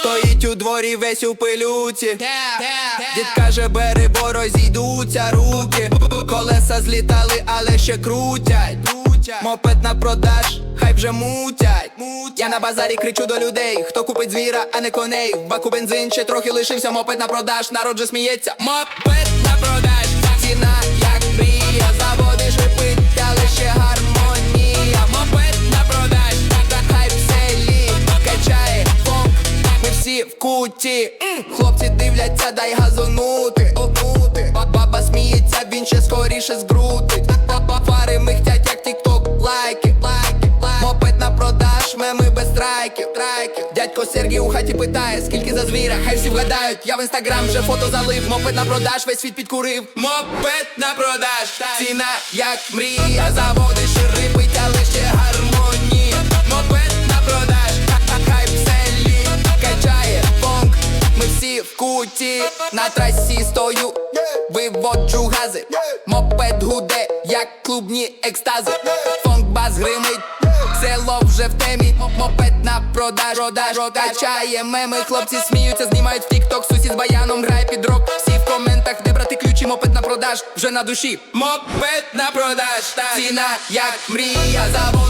Стоїть у дворі весь у пилюці. Дід каже, бери, бо розійдуться руки. Колеса злітали, але ще крутять. Мопед на продаж, вже мутять. Я на базарі кричу до людей, хто купить звіра, а не коней. В баку бензин ще трохи лишився, мопед на продаж, народ же сміється. Мопед на продаж, ціна як мрія. Заводиш шипить, але ще гармонія. Мопед на продаж, та хай в селі Качає. Фонк, ми всі в куті. Хлопці дивляться, дай газонути. Обнути. Ба- Баба сміється, він ще скоріше згрутить страйків Дядько Сергій у хаті питає, скільки за звіра, хай всі вгадають Я в інстаграм вже фото залив, мопед на продаж, весь світ підкурив. Мопед на продаж, ціна як мрія. Заводиш рипить, але ще гармонія. Мопед на продаж, хай селі Качає. Фонк, ми всі в куті. На трасі стою, виводжу гази. Мопед гуде, як клубні екстази. Фонк бас гримить, вже в темі. Мопед на продаж, продаж Качає меми, хлопці сміються, знімають в тік-ток Сусід з баяном грає під рок. Всі в коментах, де брати ключі, мопед на продаж Вже на душі. Мопед на продаж, ціна як мрія Заводиш